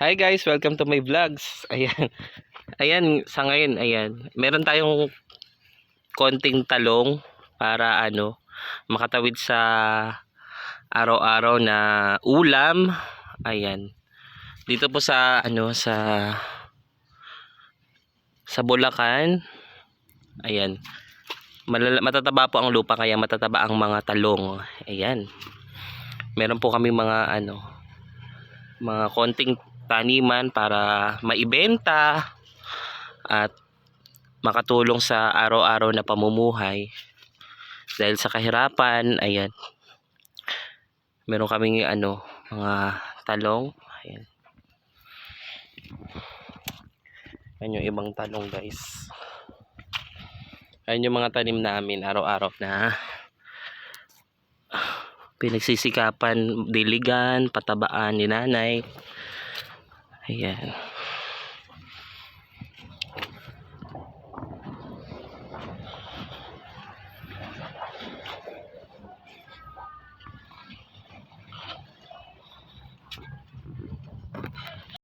Hi guys, welcome to my vlogs. Ayan. Ayan, sa ngayon, ayan. Meron tayong konting talong para ano, makatawid sa araw-araw na ulam. Ayan. Dito po sa ano sa sa Bulacan. Ayan. Malala, matataba po ang lupa kaya matataba ang mga talong. Ayan. Meron po kami mga ano mga konting taniman para maibenta at makatulong sa araw-araw na pamumuhay. Dahil sa kahirapan ayan. Meron kaming ano mga talong ayan. Ayan yung ibang talong guys. Ayan yung mga tanim namin araw-araw na pinagsisikapan diligan patabaan ni nanay ayan